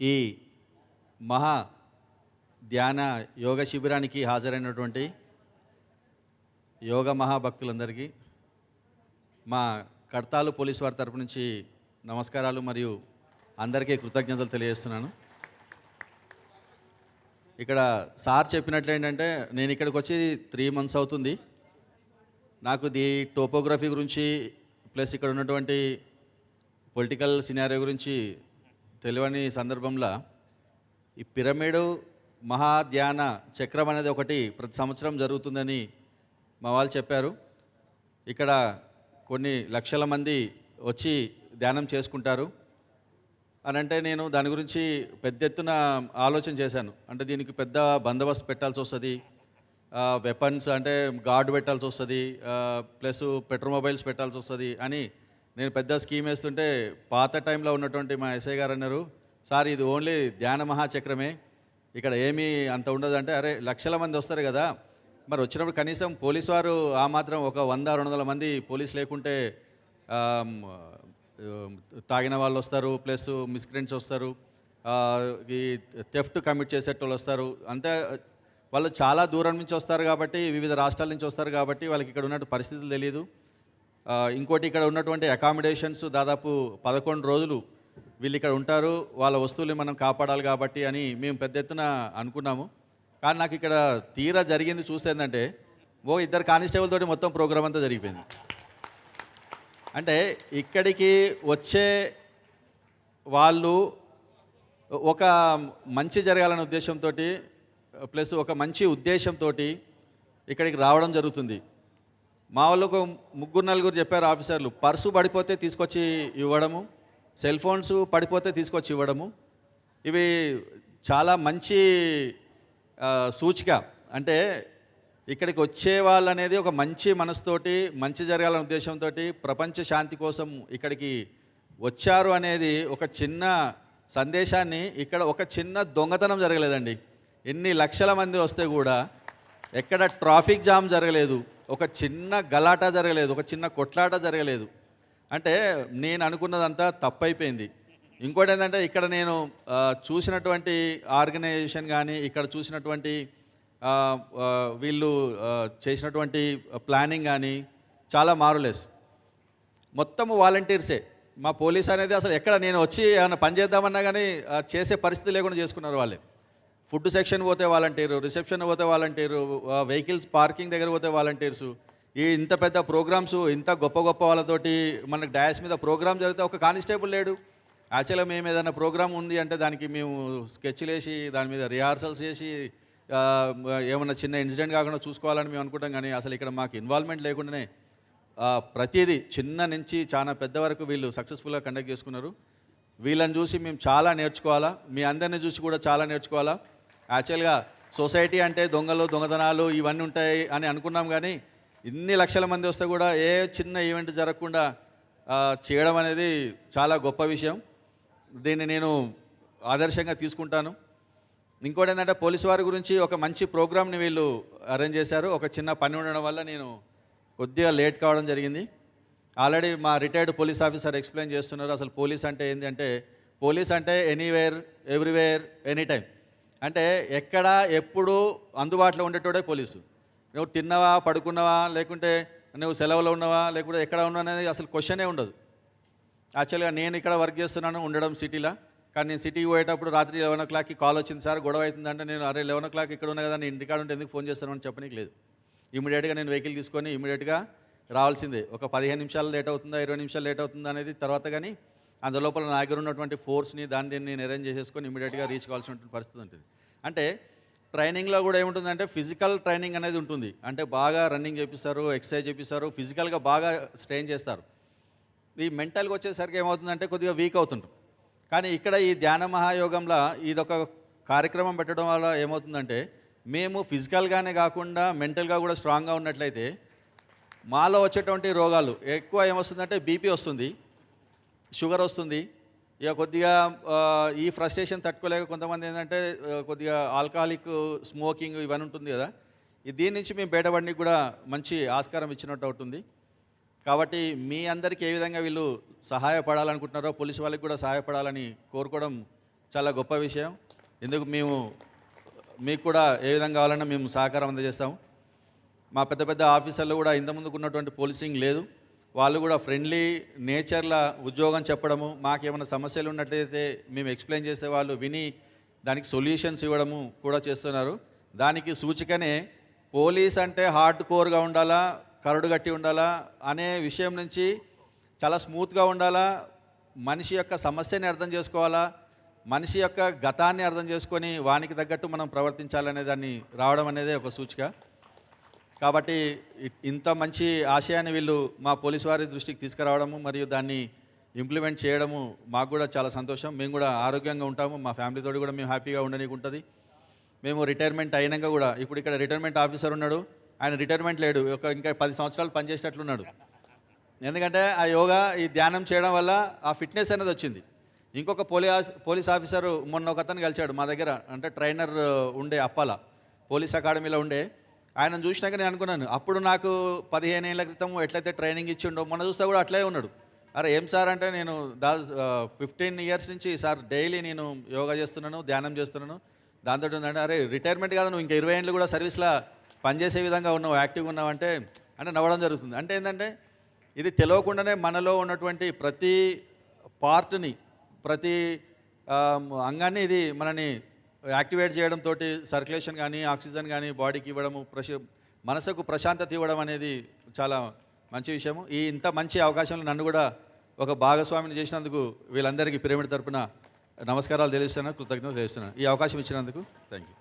ఈ మహా ధ్యాన యోగ శిబిరానికి హాజరైనటువంటి యోగ మహాభక్తులందరికీ మా కర్తాలు పోలీసు వారి తరపు నుంచి నమస్కారాలు మరియు అందరికీ కృతజ్ఞతలు తెలియజేస్తున్నాను. ఇక్కడ సార్ చెప్పినట్లు ఏంటంటే నేను ఇక్కడికి వచ్చి త్రీ మంత్స్ అవుతుంది. నాకు ది టోపోగ్రఫీ గురించి ప్లస్ ఇక్కడ ఉన్నటువంటి పొలిటికల్ సినారియో గురించి తెలియని సందర్భంలో ఈ పిరమిడు మహాధ్యాన చక్రం అనేది ఒకటి ప్రతి సంవత్సరం జరుగుతుందని మా వాళ్ళు చెప్పారు. ఇక్కడ కొన్ని లక్షల మంది వచ్చి ధ్యానం చేసుకుంటారు. అని అంటే నేను దాని గురించి పెద్ద ఎత్తున ఆలోచన చేశాను. అంటే దీనికి పెద్ద బందోబస్తు పెట్టాల్సి వస్తుంది. వెపన్స్ అంటే గాడ్ పెట్టాల్సి వస్తుంది. ప్లస్ పెట్రోమొబైల్స్ పెట్టాల్సి వస్తుంది అని నేను పెద్ద స్కీమ్ వేస్తుంటే పాత టైంలో ఉన్నటువంటి మా ఎస్ఐ గారు అన్నారు సార్ ఇది ఓన్లీ ధ్యాన మహాచక్రమే. ఇక్కడ ఏమీ అంత ఉండదు. అంటే అరే లక్షల మంది వస్తారు కదా. మరి వచ్చినప్పుడు కనీసం పోలీసు వారు ఆ మాత్రం ఒక వంద రెండు వందల మంది పోలీస్ లేకుంటే తాగిన వాళ్ళు వస్తారు ప్లస్ మిస్క్రెంట్స్ వస్తారు ఈ థెఫ్ట్ కమిట్ చేసేటోళ్ళు వస్తారు. అంతే వాళ్ళు చాలా దూరం నుంచి వస్తారు కాబట్టి వివిధ రాష్ట్రాల నుంచి వస్తారు కాబట్టి వాళ్ళకి ఇక్కడ ఉన్నట్టు పరిస్థితులు తెలియదు ఇంకోటి ఇక్కడ ఉన్నటువంటి అకామిడేషన్స్ దాదాపు పదకొండు రోజులు వీళ్ళు ఇక్కడ ఉంటారు వాళ్ళ వస్తువులు మనం కాపాడాలి కాబట్టి అని మేము పెద్ద ఎత్తున అనుకున్నాము. కానీ నాకు ఇక్కడ తీరా జరిగింది చూస్తే ఏంటంటే ఓ ఇద్దరు కానిస్టేబుల్ తోటి మొత్తం ప్రోగ్రామ్ అంతా జరిగిపోయింది. అంటే ఇక్కడికి వచ్చే వాళ్ళు ఒక మంచి జరగాలనే ఉద్దేశంతో ప్లస్ ఒక మంచి ఉద్దేశంతో ఇక్కడికి రావడం జరుగుతుంది. మా వాళ్ళకు ముగ్గురు నలుగురు చెప్పారు ఆఫీసర్లు పర్సు పడిపోతే తీసుకొచ్చి ఇవ్వడము సెల్ ఫోన్స్ పడిపోతే తీసుకొచ్చి ఇవ్వడము. ఇవి చాలా మంచి సూచిక. అంటే ఇక్కడికి వచ్చే వాళ్ళు అనేది ఒక మంచి మనసుతోటి మంచి జరగాలనే ఉద్దేశంతో ప్రపంచ శాంతి కోసం ఇక్కడికి వచ్చారు అనేది ఒక చిన్న సందేశాన్ని ఇక్కడ ఒక చిన్న దొంగతనం జరగలేదండి. ఎన్ని లక్షల మంది వస్తే కూడా ఎక్కడ ట్రాఫిక్ జామ్ జరగలేదు. ఒక చిన్న గలాట జరగలేదు ఒక చిన్న కొట్లాట జరగలేదు. అంటే నేను అనుకున్నదంతా తప్పైపోయింది. ఇంకోటి ఏంటంటే ఇక్కడ నేను చూసినటువంటి ఆర్గనైజేషన్ కానీ ఇక్కడ చూసినటువంటి వీళ్ళు చేసినటువంటి ప్లానింగ్ కానీ చాలా మారులేస్ మొత్తం వాలంటీర్సే. మా పోలీస్ అనేది అసలు ఎక్కడ నేను వచ్చి ఏమైనా పని చేద్దామన్నా కానీ చేసే పరిస్థితి లేకుండా చేసుకున్నారు వాళ్ళే. ఫుడ్ సెక్షన్ పోతే వాలంటీరు రిసెప్షన్ పోతే వాలంటీరు వెహికల్స్ పార్కింగ్ దగ్గర పోతే వాలంటీర్సు. ఈ ఇంత పెద్ద ప్రోగ్రామ్స్ ఇంత గొప్ప గొప్ప వాళ్ళతోటి మనకు డయాస్ మీద ప్రోగ్రామ్ జరిగితే ఒక కానిస్టేబుల్ లేడు. యాక్చువల్గా మేము ఏదైనా ప్రోగ్రామ్ ఉంది అంటే దానికి మేము స్కెచ్లు వేసి దాని మీద రిహార్సల్స్ చేసి ఏమైనా ఏమన్నా చిన్న ఇన్సిడెంట్ కాకుండా చూసుకోవాలని మేము అనుకుంటాం కానీ అసలు ఇక్కడ మాకు ఇన్వాల్వ్మెంట్ లేకుండానే ప్రతిదీ చిన్న నుంచి చాలా పెద్ద వరకు వీళ్ళు సక్సెస్ఫుల్గా కండక్ట్ చేసుకున్నారు. వీళ్ళని చూసి మేము చాలా నేర్చుకోవాలా? మీ అందరిని చూసి కూడా చాలా నేర్చుకోవాలా? యాక్చువల్గా సొసైటీ అంటే దొంగలు దొంగతనాలు ఇవన్నీ ఉంటాయి అని అనుకున్నాం కానీ ఇన్ని లక్షల మంది వస్తే కూడా ఏ చిన్న ఈవెంట్ జరగకుండా చేయడం అనేది చాలా గొప్ప విషయం. దీన్ని నేను ఆదర్శంగా తీసుకుంటాను. ఇంకోటి ఏంటంటే పోలీసు వారి గురించి ఒక మంచి ప్రోగ్రామ్ని వీళ్ళు అరేంజ్ చేశారు. ఒక చిన్న పని ఉండడం వల్ల నేను కొద్దిగా లేట్ కావడం జరిగింది. ఆల్రెడీ మా రిటైర్డ్ పోలీస్ ఆఫీసర్ ఎక్స్ప్లెయిన్ చేస్తున్నారు. అసలు పోలీస్ అంటే ఏంటి అంటే పోలీస్ అంటే ఎనీవేర్ ఎవ్రీవేర్ ఎనీ టైం అంటే ఎక్కడ ఎప్పుడు అందుబాటులో ఉండేటోడే పోలీసు. నువ్వు తిన్నావా పడుకున్నావా లేకుంటే నువ్వు సెలవులో ఉన్నావా లేకుంటే ఎక్కడ ఉన్నావు అనేది అసలు క్వశ్చనే ఉండదు. యాక్చువల్గా నేను ఇక్కడ వర్క్ చేస్తున్నాను ఉండడం సిటీలో. కానీ నేను సిటీకి పోయేటప్పుడు రాత్రి లెవెన్ ఓ క్లాక్కి కాల్ వచ్చింది సార్ గొడవ అవుతుందంటే నేను అరే లెవెన్ ఓ క్లాక్ ఇక్కడ ఉన్నా కదా నేను ఇంటికాడ ఉంటే ఎందుకు ఫోన్ చేస్తానని చెప్పనీకి లేదు. ఇమీడియట్గా నేను వెహికల్ తీసుకొని ఇమీడియట్గా రావాల్సిందే. ఒక పదిహేను నిమిషాలు లేట్ అవుతుందా ఇరవై నిమిషాలు లేట్ అవుతుందా అనేది తర్వాత కానీ అందులోపల నా దగ్గర ఉన్నటువంటి ఫోర్స్ని దాన్ని దీన్ని నేను అరేంజ్ చేసేసుకొని ఇమీడియట్గా రీచ్ కావాల్సినటువంటి పరిస్థితి ఉంటుంది. అంటే ట్రైనింగ్లో కూడా ఏముంటుందంటే ఫిజికల్ ట్రైనింగ్ అనేది ఉంటుంది. అంటే బాగా రన్నింగ్ చేపిస్తారు ఎక్సర్సైజ్ చేపిస్తారు ఫిజికల్గా బాగా స్ట్రెయిన్ చేస్తారు. ఈ మెంటల్గా వచ్చేసరికి ఏమవుతుందంటే కొద్దిగా వీక్ అవుతుంటాం. కానీ ఇక్కడ ఈ ధ్యాన మహాయోగంలో ఇదొక కార్యక్రమం పెట్టడం వల్ల ఏమవుతుందంటే మేము ఫిజికల్గానే కాకుండా మెంటల్గా కూడా స్ట్రాంగ్గా ఉన్నట్లయితే మాలో వచ్చేటువంటి రోగాలు ఎక్కువ ఏమొస్తుందంటే బీపీ వస్తుంది. షుగర్ వస్తుంది. ఇక కొద్దిగా ఈ ఫ్రస్ట్రేషన్ తట్టుకోలేక కొంతమంది ఏంటంటే కొద్దిగా ఆల్కహాలిక్ స్మోకింగ్ ఇవన్నీ ఉంటుంది కదా. దీని నుంచి మేము బయటపడడానికి కూడా మంచి ఆస్కారం ఇచ్చినట్టు అవుతుంది. కాబట్టి మీ అందరికీ ఏ విధంగా వీళ్ళు సహాయపడాలనుకుంటున్నారో పోలీసు వాళ్ళకి కూడా సహాయపడాలని కోరుకోవడం చాలా గొప్ప విషయం. ఎందుకు మేము మీకు కూడా ఏ విధంగా కావాలన్నా మేము సహకారం అందజేస్తాము. మా పెద్ద పెద్ద ఆఫీసర్లు కూడా ఇంతకుముందుకు ఉన్నటువంటి పోలీసింగ్ లేదు. వాళ్ళు కూడా ఫ్రెండ్లీ నేచర్ల ఉద్యోగం చెప్పడము మాకేమైనా సమస్యలు ఉన్నట్లయితే మేము ఎక్స్ప్లెయిన్ చేసే వాళ్ళు విని దానికి సొల్యూషన్స్ ఇవ్వడము కూడా చేస్తున్నారు. దానికి సూచికనే పోలీస్ అంటే హార్డ్ కోర్గా ఉండాలా కరడు గట్టి ఉండాలా అనే విషయం నుంచి చాలా స్మూత్గా ఉండాలా మనిషి యొక్క సమస్యని అర్థం చేసుకోవాలా మనిషి యొక్క గతాన్ని అర్థం చేసుకొని వానికి తగ్గట్టు మనం ప్రవర్తించాలనే దాన్ని రావడం అనేది ఒక సూచిక. కాబట్టి ఇంత మంచి ఆశయాన్ని వీళ్ళు మా పోలీసు వారి దృష్టికి తీసుకురావడము మరియు దాన్ని ఇంప్లిమెంట్ చేయడము మాకు కూడా చాలా సంతోషం. మేము కూడా ఆరోగ్యంగా ఉంటాము. మా ఫ్యామిలీతో కూడా మేము హ్యాపీగా ఉండడానికి ఉంటుంది మేము రిటైర్మెంట్ అయినాక కూడా ఇప్పుడు ఇక్కడ రిటైర్మెంట్ ఆఫీసర్ ఉన్నాడు. ఆయన రిటైర్మెంట్ లేడు. ఒక ఇంకా పది సంవత్సరాలు పనిచేసేటట్లున్నాడు ఎందుకంటే ఆ యోగా ఈ ధ్యానం చేయడం వల్ల ఆ ఫిట్నెస్ అనేది వచ్చింది. ఇంకొక పోలీస్ పోలీస్ ఆఫీసర్ మొన్న ఒక అతను కలిశాడు మా దగ్గర. అంటే ట్రైనర్ ఉండే అప్పాల పోలీస్ అకాడమీలో ఉండే. ఆయన చూసినాక నేను అనుకున్నాను అప్పుడు నాకు పదిహేను ఏళ్ళ క్రితం ఎట్లయితే ట్రైనింగ్ ఇచ్చిండో మొన్న చూస్తే కూడా అట్లే ఉన్నాడు. అరే ఏం సార్ అంటే నేను దా ఫిఫ్టీన్ ఇయర్స్ నుంచి సార్ డైలీ నేను యోగా చేస్తున్నాను ధ్యానం చేస్తున్నాను. దాంతో ఏంటంటే అరే రిటైర్మెంట్ కాదు నువ్వు ఇంకా ఇరవై ఏళ్ళు కూడా సర్వీస్లో పనిచేసే విధంగా ఉన్నావు యాక్టివ్గా ఉన్నావు అంటే అంటే నవ్వడం జరుగుతుంది. అంటే ఏంటంటే ఇది తెలియకుండానే మనలో ఉన్నటువంటి ప్రతి పార్ట్ని ప్రతి అంగాన్ని ఇది మనని యాక్టివేట్ చేయడంతో సర్క్యులేషన్ కానీ ఆక్సిజన్ కానీ బాడీకి ఇవ్వడము ప్రశ మనసుకు ప్రశాంతత ఇవ్వడం అనేది చాలా మంచి విషయము. ఈ ఇంత మంచి అవకాశంలో నన్ను కూడా ఒక భాగస్వామిని చేసినందుకు వీళ్ళందరికీ పిరమిడ్ తరపున నమస్కారాలు తెలుస్తున్నాను కృతజ్ఞతలు తెలుస్తున్నాను ఈ అవకాశం ఇచ్చినందుకు థ్యాంక్ యూ